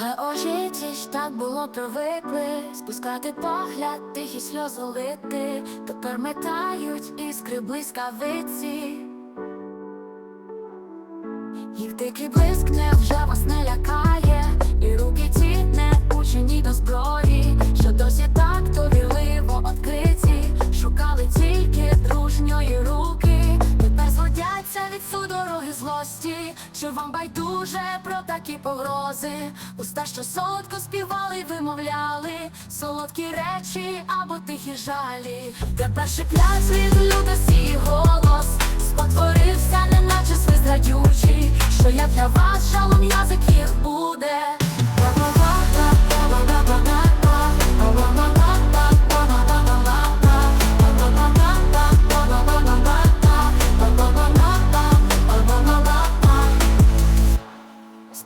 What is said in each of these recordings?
А житті ж так було привикли. Спускати погляд, тихі сльози лити. Тепер метають іскри блискавиці. Їх дикий блиск невже вас не лякає злості Чи вам байдуже про такі погрози. Уста, що солодко співали, вимовляли Солодкі речі або тихі жалі. Тепер шиплять від лютості і голос Спотворився, неначе свист гадючий, Що я для вас жалом язиків буде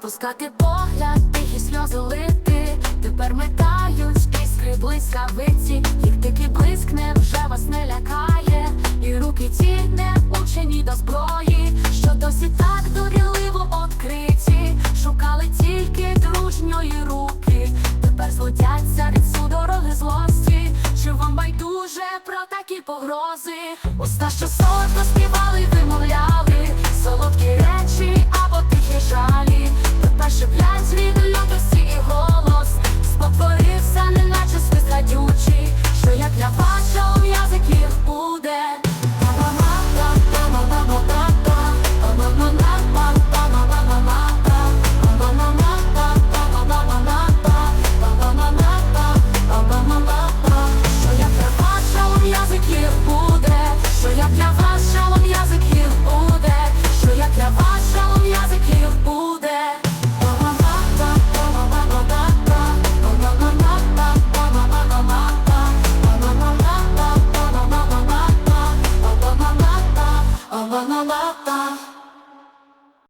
Спускати погляд, тихі сльози лити. Тепер метають іскри блискавиці. Їх дикий блиск невже вас не лякає. І руки ті не учені до зброї Що досі так доріливо відкриті. Шукали тільки дружньої руки. Тепер злетяться від судороги злості. Чи вам байдуже про такі погрози? Уста, що солодко співали, вимовляли Солодкі речі